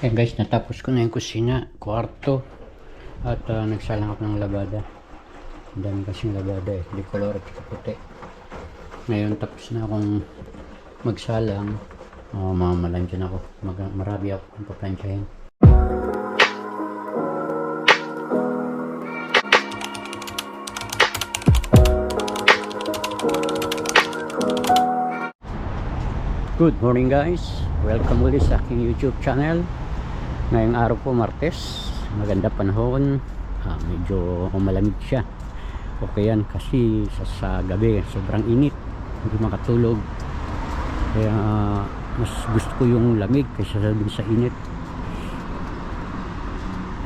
Ayan guys, natapos ko na yung kusina, kwarto, at uh, nagsalang ako ng labada. Ang dami kasing labada eh, di color at puti. Ngayon tapos na akong magsalang, uh, mamalan dyan ako. Mag marami ako kung paplansyahin. Good morning guys, welcome ulit sa aking YouTube channel Ngayong araw po Martes, maganda panahon. Ah, Medyo malamig siya. Okay yan kasi sa, sa gabi sobrang init. Hindi makatulog. Kaya ah, mas gusto ko yung lamig kaysa sabi sa init.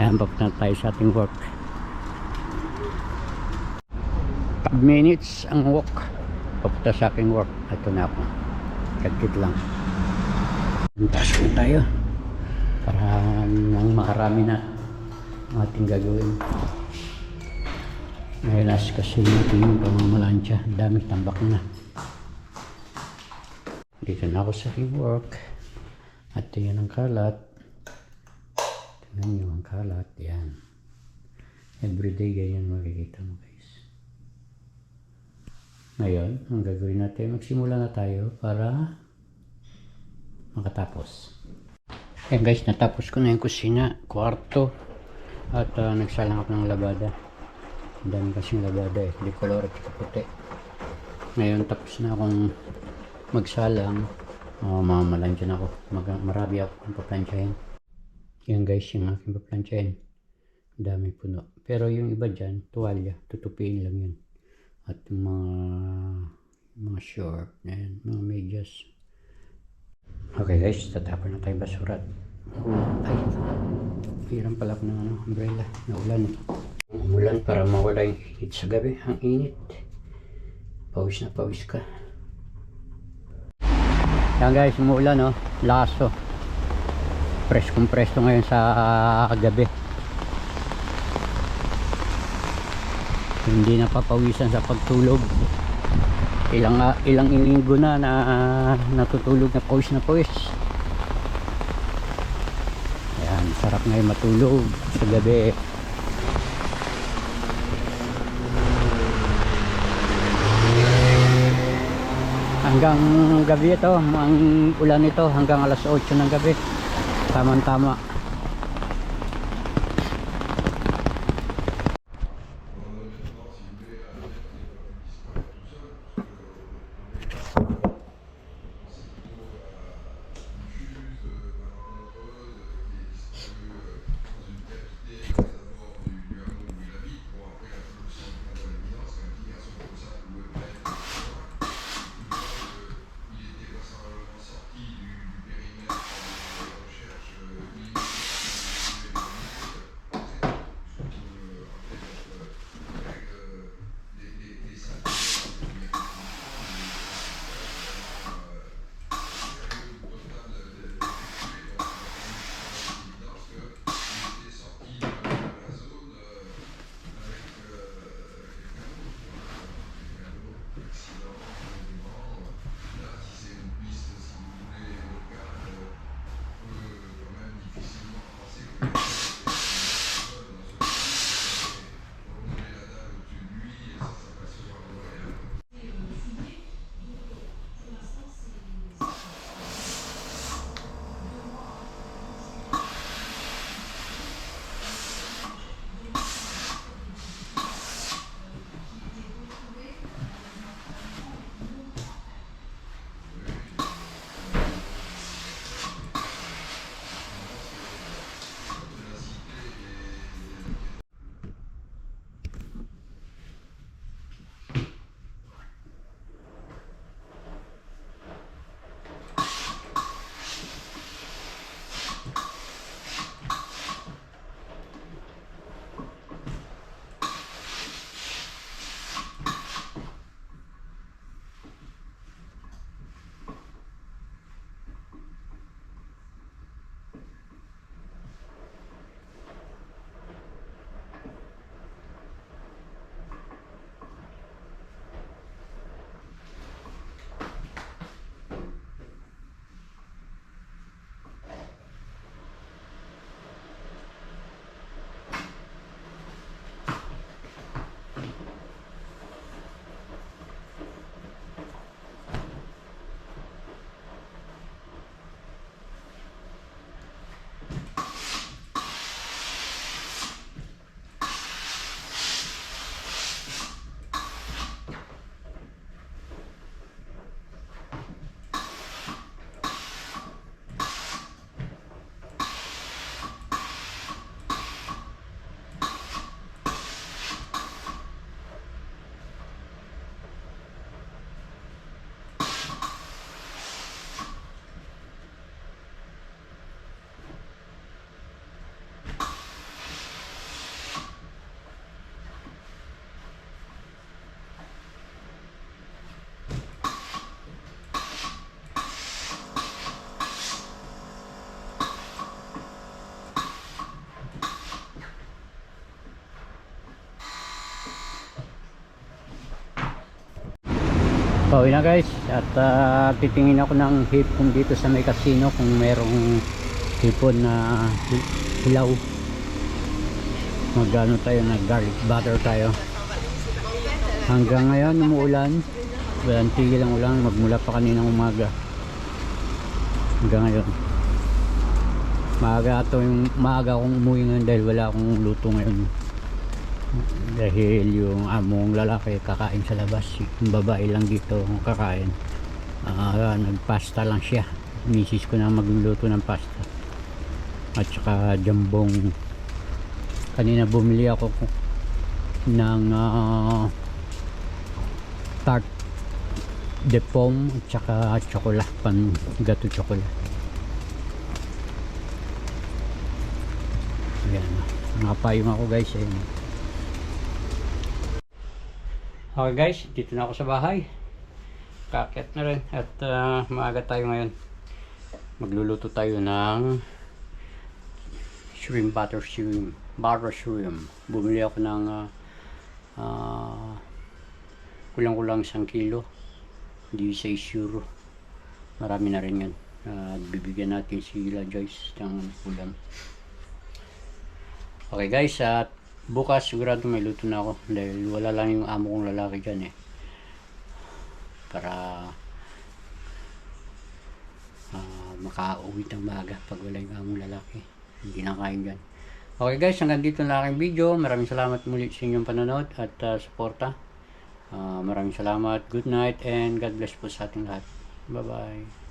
Ayan, papunta tayo sa ating work. 5 minutes ang walk. Papunta sa aking work. Ito na ako. Kagkit lang. Taas tayo. Para nang makarami na ang ating gagawin. Ngayon as kasi natin yung pamamalansya. Dami tambak na. Dito na ako sa aking work. At yan ang kalat. Tingnan nyo ang kalat. Yan. Everyday ganyan makikita mo guys. Ngayon, ang gagawin natin, magsimula na tayo para makatapos. Ayan guys, natapos ko na yung kusina, kwarto, at uh, nagsalang ako ng labada. Ang dami kasing labada eh, di color at puti. Ngayon, tapos na akong magsalang, uh, mamalan dyan ako. Mag marami ako kung paplansyahin. Yan guys, yung aking paplansyahin. Ang dami puno. Pero yung iba dyan, tuwalya, tutupiin lang yun at yung mga mga short and mga medyas okay guys tatapon na tayo basurat ay hiram pala ako ng ano, umbrella. Na ulan umulan para mawala yung init sa gabi. Ang init. Pawis na pawis ka. Yan guys umuulan no laso. Preskong presko ngayon sa gabi. Hindi napapawisan sa pagtulog ilang uh, ilang linggo na na natutulog na pawis na pawis. Ayan sarap ngayon matulog sa gabi. Hanggang gabi ito ang ulan ito hanggang alas 8 ng gabi. Tamang tama Pauwi na guys. At ah, titingin ako ng hipon dito sa may casino kung merong hipon na hi- hilaw. Magano tayo nag garlic butter tayo. Hanggang ngayon umuulan. Walang tigil ang ulan. Magmula pa kaninang umaga. Hanggang ngayon. Maaga ito maaga akong umuwi ngayon dahil wala akong luto ngayon dahil yung among lalaki kakain sa labas yung babae lang dito kakain. Ah, nagpasta lang siya. Misis ko na magluluto ng pasta. At saka jambong. Kanina bumili ako ng ah, tart de pomme at saka chocolate pan gato chocolate. Ayan nakapayong ako guys ayan Okay guys, dito na ako sa bahay. Kakit na rin at ah, maaga tayo ngayon. Magluluto tayo ng shrimp butter shrimp. Butter shrimp. Bumili ako ng ah, ah, kulang-kulang isang kilo. Hindi 6 euro. Marami na rin yan. At bibigyan natin sila Joyce ng ulam. Okay guys, at bukas sigurado may luto na ako dahil wala lang yung amo kong lalaki dyan eh. Para ah, makauwi ng maga pag wala yung among lalaki. Hindi na kain dyan. Okay guys, hanggang dito na aking video. Maraming salamat muli sa inyong panonood at ah, suporta. Ah, maraming salamat. Good night and God bless po sa ating lahat. Bye-bye.